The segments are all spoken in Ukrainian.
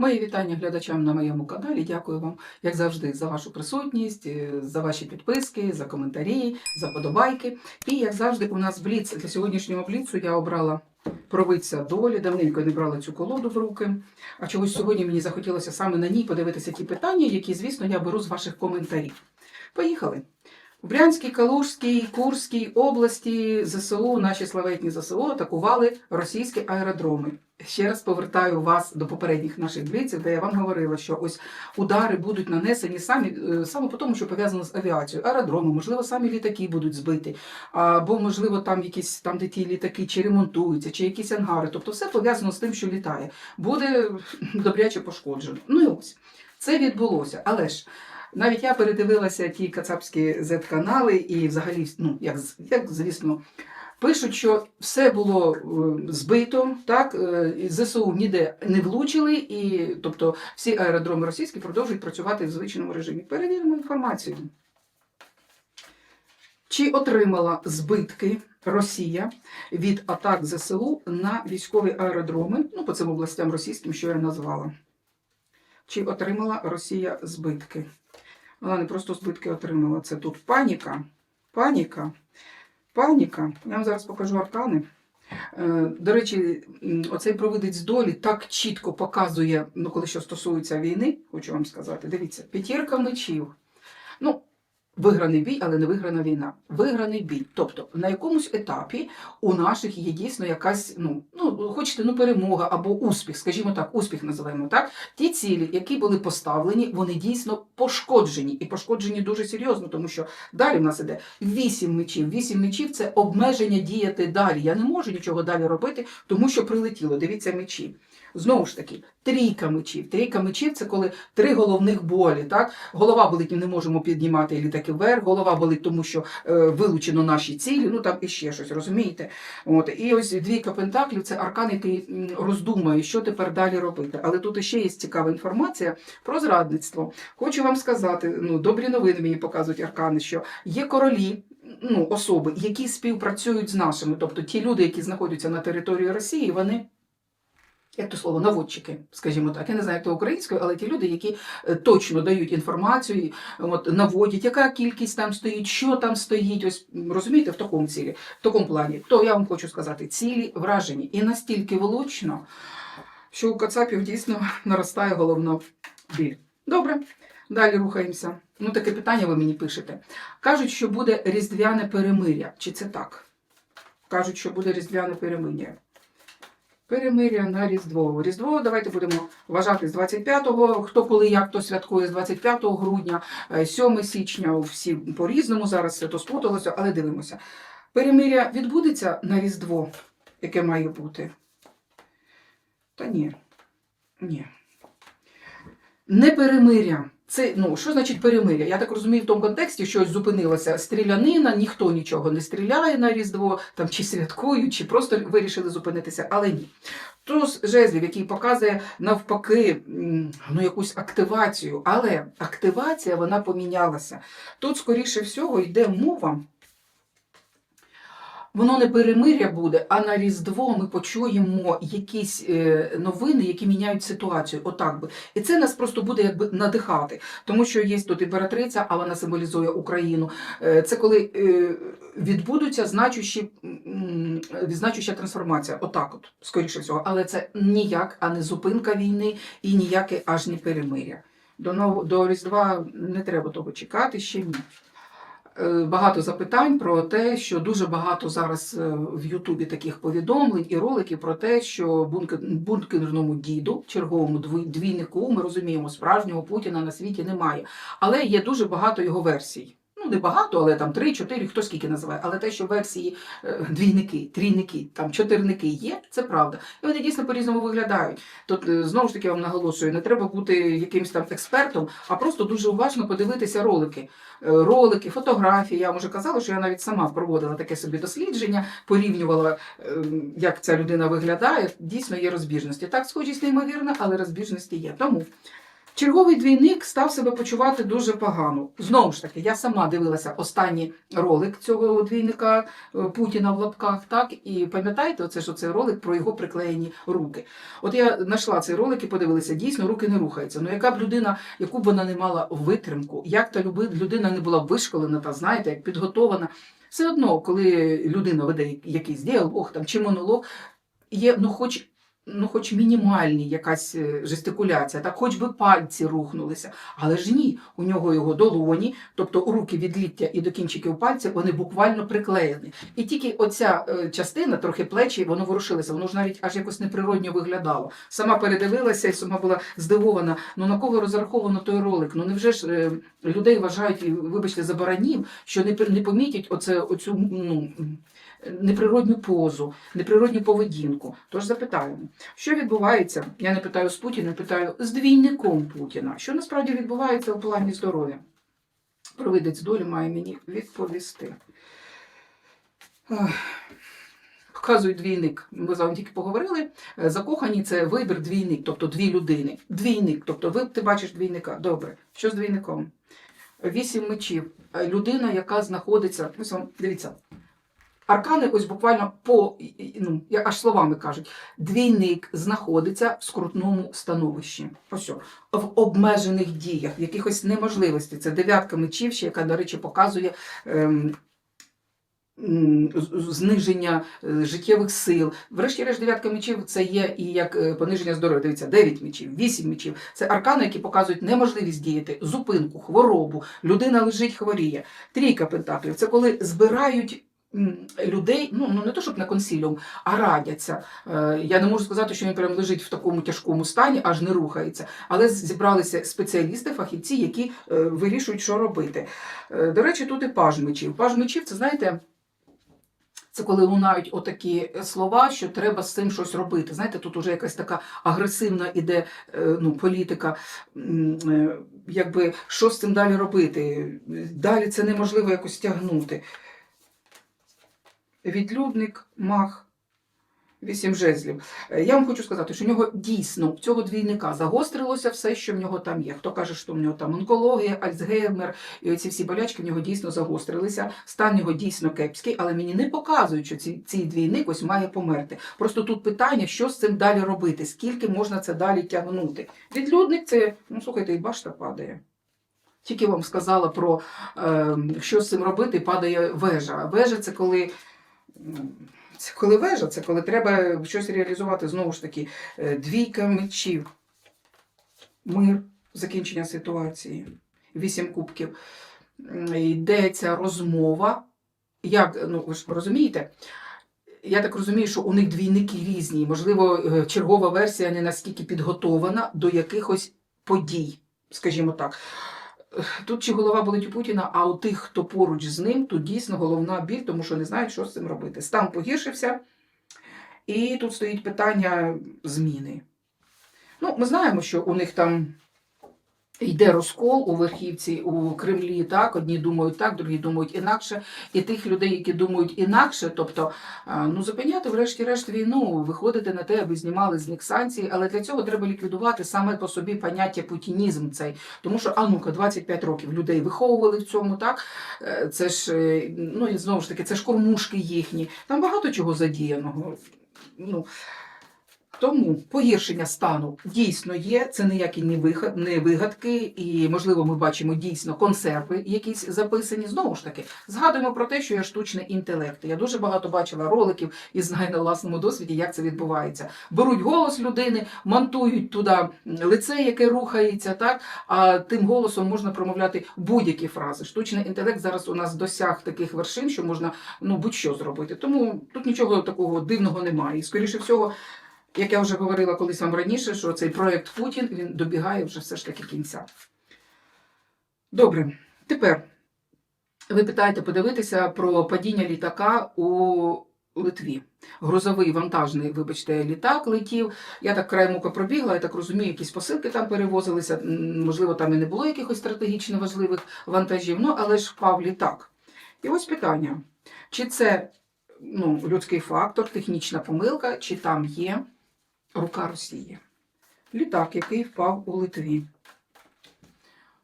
Мої вітання глядачам на моєму каналі. Дякую вам, як завжди, за вашу присутність, е, за ваші підписки, за коментарі, за подобайки. І як завжди, у нас бліц для сьогоднішнього бліцу я обрала провидця долі. Давненько не брала цю колоду в руки. А чогось сьогодні мені захотілося саме на ній подивитися ті питання, які, звісно, я беру з ваших коментарів. Поїхали. В Брянській, Калужській, Курській області ЗСУ, наші славетні ЗСУ, атакували російські аеродроми. Ще раз повертаю вас до попередніх наших бліців, де я вам говорила, що ось удари будуть нанесені самі е, саме по тому, що пов'язано з авіацією, аеродроми, можливо, самі літаки будуть збиті, або можливо там якісь там, де ті літаки чи ремонтуються, чи якісь ангари. Тобто, все пов'язано з тим, що літає, буде добряче пошкоджено. Ну і ось це відбулося, але ж. Навіть я передивилася ті кацапські Z-канали і взагалі, ну, як, як звісно, пишуть, що все було е, збито, так, е, ЗСУ ніде не влучили, і тобто всі аеродроми російські продовжують працювати в звичному режимі. Перевіримо інформацію. Чи отримала збитки Росія від атак ЗСУ на військові аеродроми, ну, по цим областям російським, що я назвала? Чи отримала Росія збитки? Вона не просто збитки отримала. Це тут паніка. Паніка. Паніка. Я вам зараз покажу аркани. Е, До речі, оцей провидець долі так чітко показує, ну, коли що стосується війни, хочу вам сказати. Дивіться, п'ятірка мечів. Ну, виграний бій, але не виграна війна. Виграний бій. Тобто на якомусь етапі у наших є дійсно якась, ну, ну хочете, ну, перемога або успіх, скажімо так, успіх називаємо так. Ті цілі, які були поставлені, вони дійсно пошкоджені. І пошкоджені дуже серйозно, тому що далі в нас іде вісім мечів. Вісім мечів це обмеження діяти далі. Я не можу нічого далі робити, тому що прилетіло. Дивіться мечі. Знову ж таки, трійка мечів. Трійка мечів це коли три головних болі. Так? Голова болить, не можемо піднімати літаки вверх, голова болить, тому що е, вилучено наші цілі, ну там іще щось, розумієте? От. І ось двійка пентаклів це аркан, який роздумує, що тепер далі робити. Але тут ще є цікава інформація про зрадництво. Хочу вам сказати, ну, добрі новини мені показують аркани, що є королі. Ну, особи, які співпрацюють з нашими, тобто ті люди, які знаходяться на території Росії, вони як то слово, наводчики, скажімо так. Я не знаю, як то українською, але ті люди, які е, точно дають інформацію, от, наводять, яка кількість там стоїть, що там стоїть, ось розумієте, в такому цілі, в такому плані. То я вам хочу сказати, цілі вражені і настільки влучно, що у Кацапів дійсно наростає головна біль. Добре, далі рухаємося. Ну, таке питання ви мені пишете. Кажуть, що буде різдвяне перемиря. Чи це так? Кажуть, що буде різдвяне перемиря. Перемиря на Різдво. Різдво давайте будемо вважати з 25-го, хто коли як то святкує з 25 грудня, е, 7 січня, всі по-різному зараз все то сплуталося, але дивимося. Перемиря відбудеться на Різдво, яке має бути? Та ні. Ні. Не перемиря. Це ну що значить перемиря? Я так розумію, в тому контексті, щось зупинилося стрілянина, ніхто нічого не стріляє на Різдво, там чи святкують, чи просто вирішили зупинитися, але ні. Туз жезлів, який показує навпаки ну, якусь активацію, але активація вона помінялася. Тут, скоріше всього, йде мова. Воно не перемиря буде, а на Різдво ми почуємо якісь е, новини, які міняють ситуацію. Отак би. І це нас просто буде якби надихати, тому що є тут імператриця, а вона символізує Україну. Е, Це коли е, відбудуться значущі, значуща трансформація. Отак, от, скоріше всього. Але це ніяк, а не зупинка війни і ніяке аж не перемиря. До, нов... до Різдва не треба того чекати, ще ні. Е, Багато запитань про те, що дуже багато зараз е, в Ютубі таких повідомлень і роликів про те, що бункер, бункерному діду, черговому дві- двійнику, ми розуміємо, справжнього Путіна на світі немає. Але є дуже багато його версій. Ну, не багато, але там три, чотири, хто скільки називає. Але те, що версії е, двійники, трійники, там чотирники є, це правда. І вони дійсно по-різному виглядають. Тут е, знову ж таки вам наголошую, не треба бути якимось там експертом, а просто дуже уважно подивитися ролики. Е, Ролики, фотографії. Я вже казала, що я навіть сама проводила таке собі дослідження, порівнювала, е, як ця людина виглядає. Дійсно є розбіжності. Так, схожість неймовірна, але розбіжності є. Тому Черговий двійник став себе почувати дуже погано. Знову ж таки, я сама дивилася останній ролик цього двійника е, Путіна в лапках, так і пам'ятаєте, оце ж оцей ролик про його приклеєні руки. От я знайшла цей ролик і подивилася, дійсно руки не рухаються. Ну яка б людина, яку б вона не мала витримку, як та людина не була вишколена, та знаєте, як підготована. Все одно, коли людина веде якийсь діалог там чи монолог, є ну хоч. Ну, хоч мінімальні якась е, жестикуляція, так хоч би пальці рухнулися. Але ж ні, у нього його долоні, тобто руки від ліктя і до кінчиків пальців, вони буквально приклеєні. І тільки оця е, частина, трохи плечі, воно ворушилося, воно ж навіть аж якось неприродньо виглядало. Сама передивилася і сама була здивована. Ну на кого розраховано той ролик? Ну невже ж е, людей вважають, вибачте, за баранів, що не помітять оце, оцю ну, неприродню позу, неприродню поведінку. Тож запитаємо, що відбувається? Я не питаю з Путіним, питаю з двійником Путіна. Що насправді відбувається у плані здоров'я? Провидець долі має мені відповісти. Показують двійник. Ми з вами тільки поговорили. Е, Закохані це вибір двійник, тобто дві людини. Двійник, тобто ви ти бачиш двійника. Добре. Що з двійником? Вісім мечів. Е, Людина, яка знаходиться. Ось вам дивіться. Аркани, ось буквально по ну, аж словами кажуть, двійник знаходиться в скрутному становищі. Ось в обмежених діях, в якихось неможливості. Це дев'ятка мечів, ще, яка, до речі, показує. Ем, Зниження е, життєвих сил. Врешті-решт, дев'ятка мечів це є і як е, пониження здоров'я. Дивіться, 9 мечів, 8 мечів. Це аркани, які показують неможливість діяти, зупинку, хворобу. Людина лежить, хворіє. Трійка пентаклів це коли збирають. Людей, ну, ну не то, щоб на консіліум, а радяться. Е, Я не можу сказати, що він прям лежить в такому тяжкому стані, аж не рухається. Але зібралися спеціалісти, фахівці, які е, вирішують, що робити. Е, До речі, тут і паж мечів. Паж мечів, це знаєте, це коли лунають отакі слова, що треба з цим щось робити. Знаєте, тут уже якась така агресивна іде ну, політика, якби що з цим далі робити. Далі це неможливо якось тягнути. Відлюдник, мах, вісім жезлів. Е, Я вам хочу сказати, що в нього дійсно в цього двійника загострилося все, що в нього там є. Хто каже, що в нього там онкологія, Альцгеймер і оці всі болячки в нього дійсно загострилися. Стан його дійсно кепський, але мені не показують, що ці, цей двійник ось має померти. Просто тут питання, що з цим далі робити, скільки можна це далі тягнути. Відлюдник це, ну слухайте, і башта падає. Тільки вам сказала про е, що з цим робити, падає вежа. Вежа це коли. Це коли вежа, це коли треба щось реалізувати знову ж таки. е, Двійка мечів, мир, закінчення ситуації, вісім кубків. Йдеться розмова. Як, ну ви ж розумієте? Я так розумію, що у них двійники різні. Можливо, е, чергова версія не настільки підготована до якихось подій, скажімо так. Тут чи голова болить у Путіна, а у тих, хто поруч з ним, тут дійсно головна біль, тому що не знають, що з цим робити. Стан погіршився, і тут стоїть питання зміни. Ну, ми знаємо, що у них там йде розкол у верхівці у Кремлі. Так, одні думають так, другі думають інакше. І тих людей, які думають інакше, тобто ну зупиняти, врешті-решт, війну, виходити на те, аби знімали з них санкції, але для цього треба ліквідувати саме по собі поняття путінізм цей. Тому що, а ну-ка, 25 років людей виховували в цьому, так? Е, Це ж, е, ну і знову ж таки, це ж кормушки їхні. Там багато чого задіяного. Ну, тому погіршення стану дійсно є. Це ніякі не вигадки, і можливо, ми бачимо дійсно консерви, якісь записані. Знову ж таки, згадуємо про те, що є штучний інтелект. Я дуже багато бачила роликів і знаю на власному досвіді, як це відбувається. Беруть голос людини, монтують туди лице, яке рухається, так а тим голосом можна промовляти будь-які фрази. Штучний інтелект зараз у нас досяг таких вершин, що можна ну будь-що зробити. Тому тут нічого такого дивного немає. І скоріше всього. Як я вже говорила колись вам раніше, що цей проєкт Путін він добігає вже все ж таки кінця. Добре, тепер ви питаєте подивитися про падіння літака у Литві. Грузовий вантажний, вибачте, літак летів. Я так краєм ока пробігла, я так розумію, якісь посилки там перевозилися. Можливо, там і не було якихось стратегічно важливих вантажів, ну але ж впав літак. І ось питання: чи це ну, людський фактор, технічна помилка, чи там є рука Росії. Літак, який впав у Литві.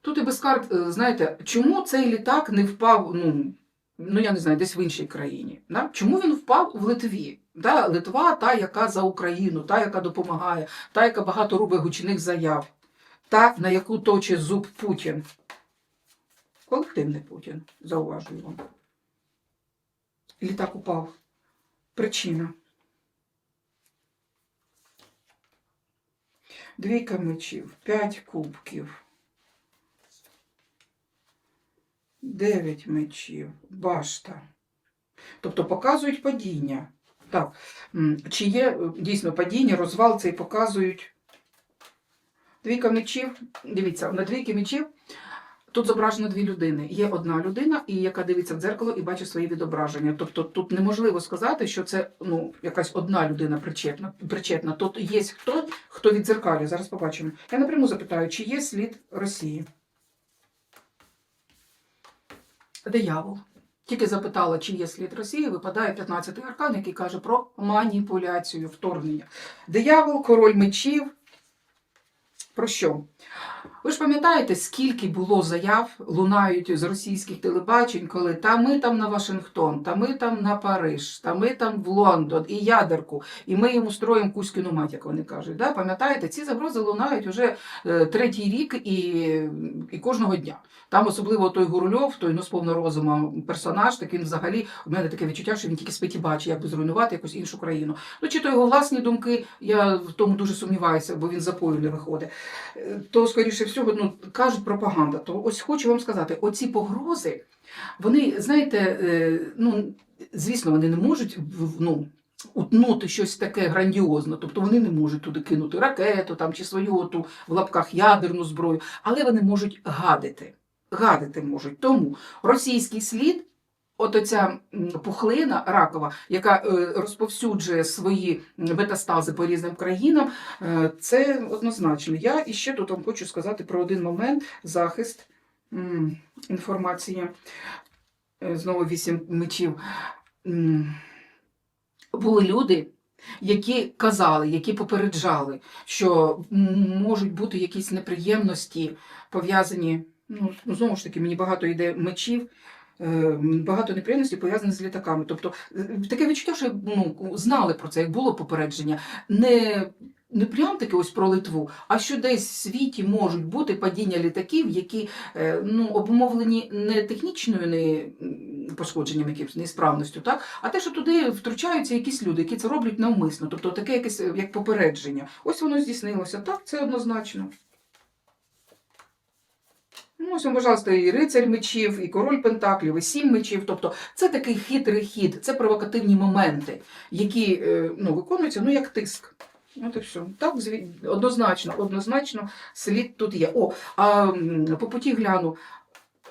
Тут і без карт, е, знаєте, чому цей літак не впав, ну, ну я не знаю, десь в іншій країні? Да? Чому він впав в Литві? Да? Литва та, яка за Україну, та, яка допомагає, та, яка багато робить гучних заяв, та, на яку точить зуб Путін. Колективний Путін, зауважую вам. Літак упав. Причина. Двійка мечів, п'ять кубків. Дев'ять мечів, башта. Тобто показують падіння. Так, чи є е, дійсно падіння, розвал цей показують. Двійка мечів. Дивіться, на двійки мечів тут зображено дві людини. Є одна людина, і яка дивиться в дзеркало і бачить свої відображення. Тобто тут неможливо сказати, що це ну, якась одна людина причетна. причетна. Тут є хто, хто відзеркалює. Зараз побачимо. Я напряму запитаю, чи є слід Росії? Диявол. Тільки запитала, чи є слід Росії, випадає 15-й аркан, який каже про маніпуляцію, вторгнення. Диявол, король мечів. Про що? Ви ж пам'ятаєте, скільки було заяв лунають з російських телебачень, коли та ми там на Вашингтон, та ми там на Париж, та ми там в Лондон і ядерку, і ми йому строїмо Кузькину мать, як вони кажуть. Да? Пам'ятаєте, ці загрози лунають уже е, третій рік і, і кожного дня. Там особливо той Гурульов, той ну, з повно розуму персонаж, так він взагалі у мене таке відчуття, що він тільки спить і бачить, як би зруйнувати якусь іншу країну. Ну чи то його власні думки, я в тому дуже сумніваюся, бо він за пою не виходить. Е, То, скоріше всього, ну, кажуть пропаганда. То ось хочу вам сказати, оці погрози, вони, знаєте, е, ну, звісно, вони не можуть ну, утнути щось таке грандіозне. Тобто вони не можуть туди кинути ракету там, чи свою оту в лапках ядерну зброю, але вони можуть гадити. Гадити можуть. Тому російський слід. От оця пухлина ракова, яка е, розповсюджує свої метастази по різним країнам, е, це однозначно. Я іще тут вам хочу сказати про один момент захист інформації. Е, Знову вісім мечів. Були люди, які казали, які попереджали, що можуть бути якісь неприємності пов'язані. Ну, знову ж таки, мені багато йде мечів. Е, Багато неприємностей пов'язаних з літаками. Тобто е, таке відчуття, що ну, знали про це, як було попередження. Не, не прям таки ось про Литву, а що десь в світі можуть бути падіння літаків, які е, ну, обумовлені не технічною не пошкодженням, якимось несправністю, так? а те, що туди втручаються якісь люди, які це роблять навмисно. Тобто таке якесь як попередження. Ось воно здійснилося. Так, це однозначно. Ну, ось, пожалуйста, і рицарь мечів, і король пентаклів, і сім мечів. Тобто це такий хитрий хід, це провокативні моменти, які е, ну, виконуються ну, як тиск. От і все. Так, однозначно, однозначно слід тут є. О, а по путі гляну.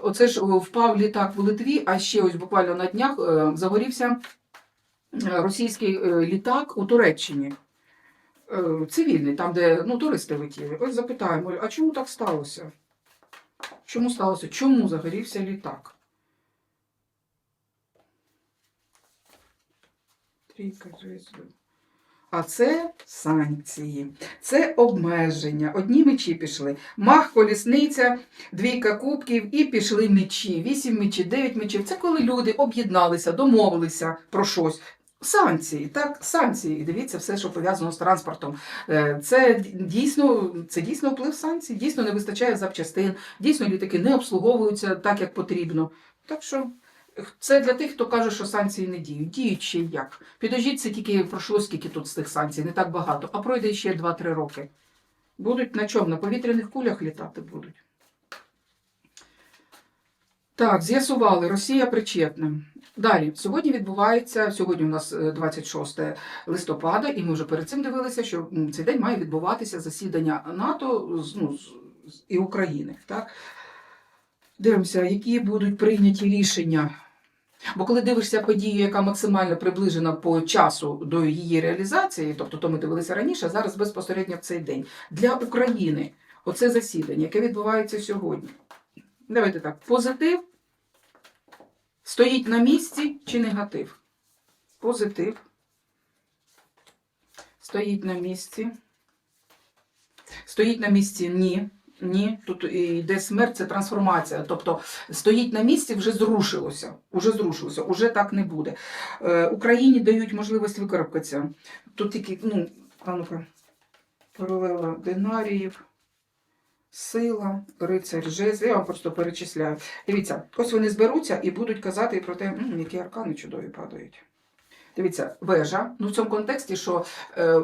Оце ж впав літак в Литві, а ще ось буквально на днях е, загорівся е, російський літак у Туреччині. Цивільний, там, де ну, туристи летіли. Ось запитаємо, а чому так сталося? Чому сталося? Чому загорівся літак? Трійка жезлів. А це санкції, це обмеження. Одні мечі пішли. Мах, колісниця, двійка кубків і пішли мечі. Вісім мечів, дев'ять мечів. Це коли люди об'єдналися, домовилися про щось. Санкції, так, санкції. Дивіться, все, що пов'язано з транспортом. Е, Це дійсно, це дійсно вплив санкцій, дійсно не вистачає запчастин, дійсно літаки не обслуговуються так, як потрібно. Так що це для тих, хто каже, що санкції не діють. Діють ще як. Підождіть, це тільки пройшло скільки тут з тих санкцій, не так багато, а пройде ще 2-3 роки. Будуть на чому? На повітряних кулях літати будуть. Так, з'ясували, Росія причетна. Далі, сьогодні відбувається, сьогодні у нас е, 26 листопада, і ми вже перед цим дивилися, що цей день має відбуватися засідання НАТО з- ну, і України. Так? Дивимося, які будуть прийняті рішення. Бо коли дивишся подію, яка максимально приближена по часу до її реалізації, тобто то ми дивилися раніше, а зараз безпосередньо в цей день. Для України оце засідання, яке відбувається сьогодні. Давайте так, позитив стоїть на місці чи негатив? Позитив. Стоїть на місці. Стоїть на місці ні. ні, тут йде смерть, це трансформація. Тобто стоїть на місці, вже зрушилося. Уже зрушилося, уже так не буде. Е, Україні дають можливість викарабкатися. Тут тільки, ну, а ну-ка, паралела динаріїв, сила, рицарь, жезл. Я вам просто перечисляю. Дивіться, ось вони зберуться і будуть казати про те, «М, які аркани чудові падають. Дивіться, вежа. Ну, в цьому контексті, що е,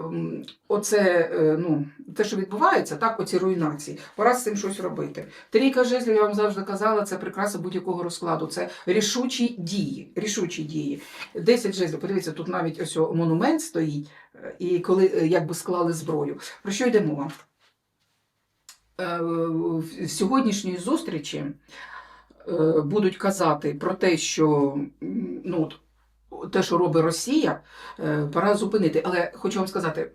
оце, е, ну, те, що відбувається, так, оці руйнації, пора з цим щось робити. Трійка жезлів, я вам завжди казала, це прикраса будь-якого розкладу. Це рішучі дії. Рішучі дії. Десять жезлів. Подивіться, тут навіть ось монумент стоїть, е, і коли е, якби склали зброю. Про що йде мова? Е, в сьогоднішньої зустрічі е, будуть казати про те, що ну, те, що робить Росія, е, пора зупинити. Але хочу вам сказати,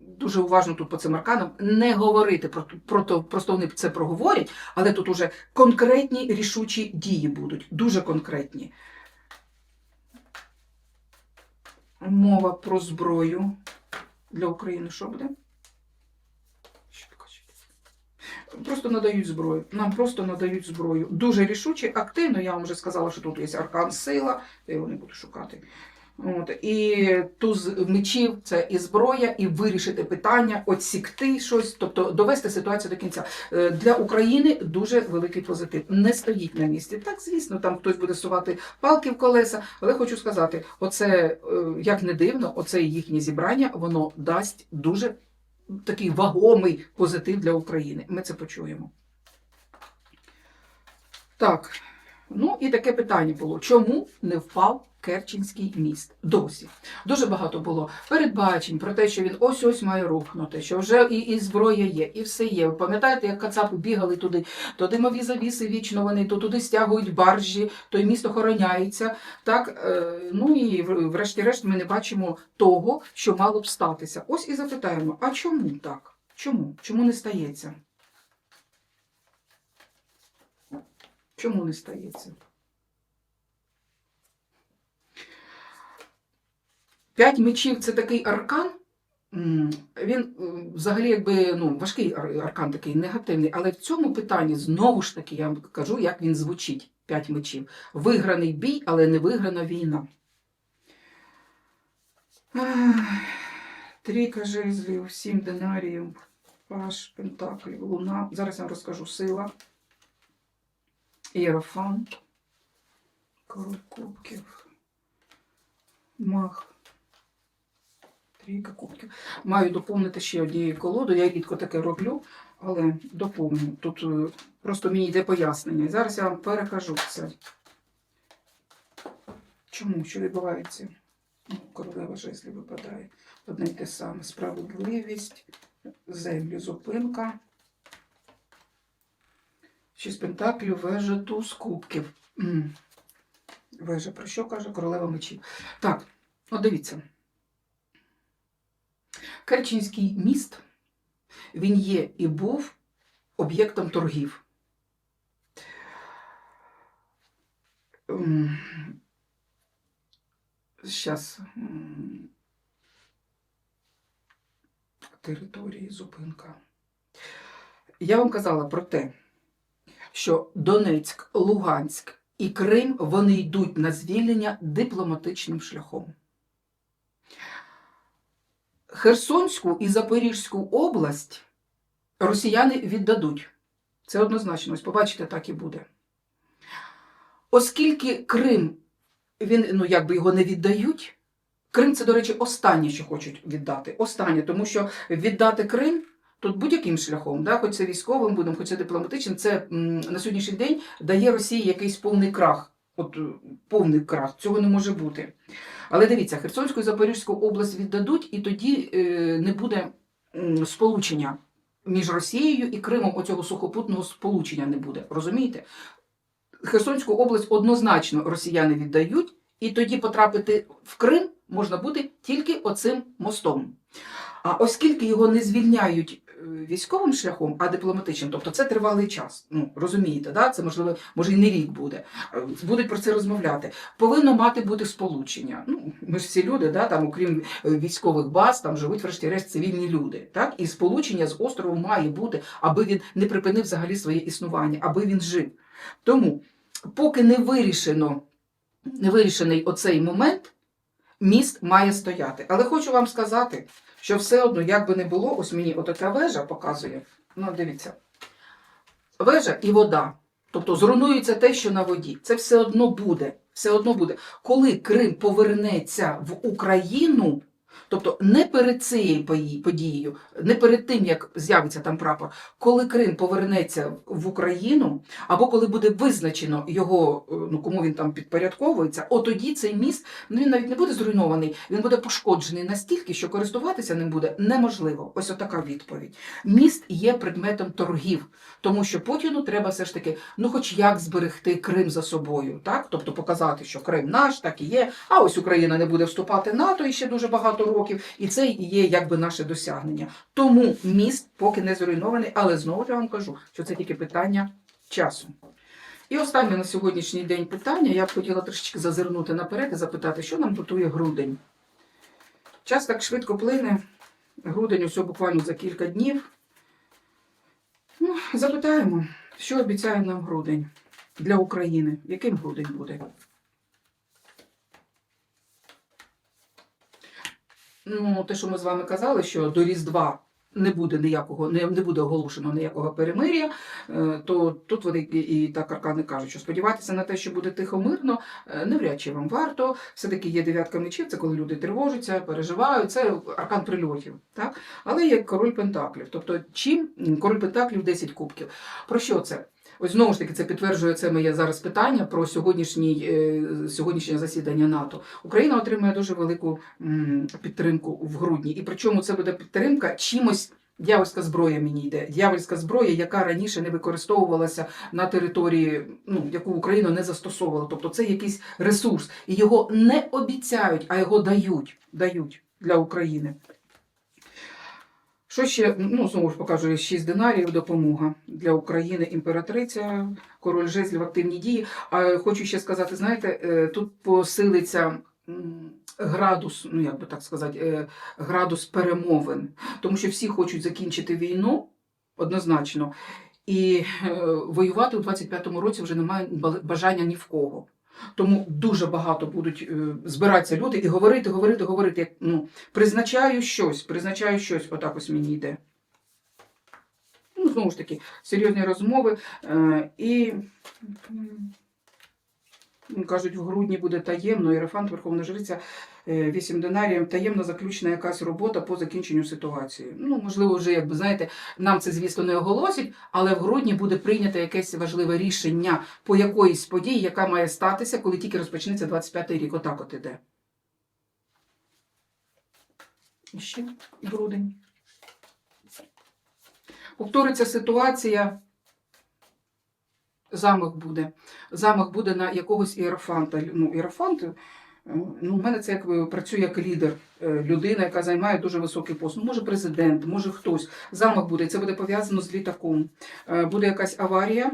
дуже уважно тут по цим арканам, не говорити про, про то, просто вони це проговорять, але тут уже конкретні рішучі дії будуть, дуже конкретні. Мова про зброю для України що буде? Що покажіть? Просто надають зброю. Нам просто надають зброю. Дуже рішуче, активно. Я вам вже сказала, що тут є аркан сила, я його не буду шукати. От, і туз мечів це і зброя, і вирішити питання, отсікти щось, тобто довести ситуацію до кінця. Е, Для України дуже великий позитив. Не стоїть на місці. Так, звісно, там хтось буде сувати палки в колеса, але хочу сказати, оце, е, як не дивно, оце їхнє зібрання, воно дасть дуже такий вагомий позитив для України. Ми це почуємо. Так, ну і таке питання було: чому не впав Керченський міст? Досі. Дуже багато було передбачень про те, що він ось-ось має рухнути, що вже і, і зброя є, і все є. Ви пам'ятаєте, як кацапи бігали туди, то димові завіси вічно вони, то туди стягують баржі, то й місто охороняється. Так, е, ну і врешті-решт ми не бачимо того, що мало б статися. Ось і запитаємо: а чому так? Чому? Чому не стається? Чому не стається? П'ять мечів це такий аркан. Він взагалі якби ну, важкий аркан такий негативний, але в цьому питанні знову ж таки я кажу, як він звучить. П'ять мечів. Виграний бій, але не виграна війна. Трійка жезлів, сім динаріїв, паш, пентаклів, луна. Зараз я вам розкажу сила. Іерофант, король кубків, мах, трійка кубків. Маю доповнити ще однією колодою. Я рідко таке роблю, але доповню. Тут е, просто мені йде пояснення. Зараз я вам перекажу це. Чому? Що відбувається? Ну, королева жезлі випадає. Одне й те саме. Справедливість, землі, зупинка. Шість пентаклів, вежа, туз кубків. Вежа, про що каже королева мечів? Так, от дивіться. Керченський міст, він є і був об'єктом торгів. Зараз. Території, зупинка. Я вам казала про те, що Донецьк, Луганськ і Крим вони йдуть на звільнення дипломатичним шляхом. Херсонську і Запорізьку область росіяни віддадуть. Це однозначно, ось побачите, так і буде. Оскільки Крим, він, ну, якби його не віддають, Крим це, до речі, останнє, що хочуть віддати. Останнє, тому що віддати Крим тут будь-яким шляхом, да, хоч це військовим будемо, хоч це дипломатичним, це на сьогоднішній день дає Росії якийсь повний крах. От повний крах, цього не може бути. Але дивіться, Херсонську і Запорізьку область віддадуть, і тоді е, не буде сполучення між Росією і Кримом. Оцього сухопутного сполучення не буде. Розумієте? Херсонську область однозначно росіяни віддають, і тоді потрапити в Крим можна буде тільки оцим мостом. А оскільки його не звільняють військовим шляхом, а дипломатичним. Тобто це тривалий час. Ну розумієте, да? це можливо, може і не рік буде. Е, Будуть про це розмовляти. Повинно мати бути сполучення. Ну ми ж всі люди, да, там, окрім е, військових баз, там живуть врешті-решт цивільні люди. Так і сполучення з островом має бути, аби він не припинив взагалі своє існування, аби він жив. Тому, поки не вирішено, не вирішений оцей момент, міст має стояти. Але хочу вам сказати, що все одно, як би не було, ось мені отака вежа показує. Ну, дивіться. Вежа і вода. Тобто зруйнується те, що на воді. Це все одно буде. Все одно буде. Коли Крим повернеться в Україну, тобто не перед цією подією, не перед тим, як з'явиться там прапор, коли Крим повернеться в Україну, або коли буде визначено його, е, ну кому він там підпорядковується, от тоді цей міст ну він навіть не буде зруйнований, він буде пошкоджений настільки, що користуватися ним буде неможливо. Ось отака відповідь. Міст є предметом торгів, тому що Путіну треба все ж таки, ну хоч як зберегти Крим за собою, так? Тобто показати, що Крим наш, так і є. А ось Україна не буде вступати в НАТО і ще дуже багато років, і це є якби наше досягнення. Тому міст поки не зруйнований, але знову я вам кажу, що це тільки питання часу. І останнє на сьогоднішній день питання. Я б хотіла трошечки зазирнути наперед і запитати, що нам готує грудень. Час так швидко плине. Грудень усе буквально за кілька днів. Ну, запитаємо, що обіцяє нам грудень для України? Яким грудень буде? Ну, те, що ми з вами казали, що до Різдва не буде ніякого, не, не буде оголошено ніякого перемир'я, е, то тут вони і, так аркани кажуть, що сподіватися на те, що буде тихо мирно, е, навряд чи вам варто. Все-таки є дев'ятка мечів, це коли люди тривожаться, переживають, це аркан прильотів. Так? Але є король Пентаклів. Тобто, чим король Пентаклів 10 кубків. Про що це? Ось знову ж таки це підтверджує це моє зараз питання про сьогоднішній, е, сьогоднішнє засідання НАТО. Україна отримує дуже велику підтримку в грудні. І причому це буде підтримка чимось. Дьявольська зброя мені йде. Дьявольська зброя, яка раніше не використовувалася на території, ну яку Україна не застосовувала. Тобто це якийсь ресурс, і його не обіцяють, а його дають, дають для України. Що ще, ну, знову ж покажу, 6 динарів допомога для України, імператриця, король жезлів, активні дії. А хочу ще сказати, знаєте, е, тут посилиться градус, ну як би так сказати, е, градус перемовин, тому що всі хочуть закінчити війну однозначно. І е, воювати у 25-му році вже немає бажання ні в кого. Тому дуже багато будуть е, збиратися люди і говорити, говорити, говорити. Ну, призначаю щось, призначаю щось, отак ось мені йде. Ну, знову ж таки, серйозні розмови. Е, і кажуть, в грудні буде таємно, Єрофант, Верховна Жриця, 8 динаріїв, таємно заключена якась робота по закінченню ситуації. Ну, можливо, вже, якби знаєте, нам це, звісно, не оголосять, але в грудні буде прийнято якесь важливе рішення по якоїсь події, яка має статися, коли тільки розпочнеться 25-й рік. Отак от іде. І ще грудень. Повториться ситуація. Замах буде. Замах буде на якогось іерофанта. Ну, іерофант, е, ну, у мене це як е, працює як лідер, е, людина, яка займає дуже високий пост. Ну, може президент, може хтось. Замах буде, це буде пов'язано з літаком. Е, Буде якась аварія.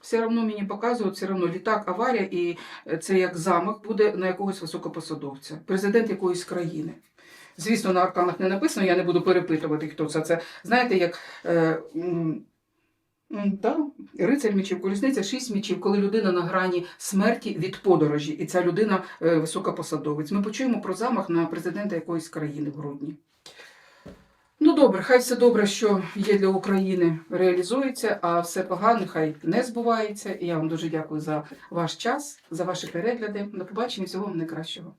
Все одно мені показують, все одно літак, аварія, і це як замах буде на якогось високопосадовця, президент якоїсь країни. Звісно, на арканах не написано, я не буду перепитувати, хто це. Це знаєте, як е, м, м, та, рицарь мечів, колісниця, шість мечів, коли людина на грані смерті від подорожі, і ця людина е, високопосадовець. Ми почуємо про замах на президента якоїсь країни в грудні. Ну добре, хай все добре, що є для України, реалізується, а все погане хай не збувається. І я вам дуже дякую за ваш час, за ваші перегляди. До побачення, всього вам найкращого.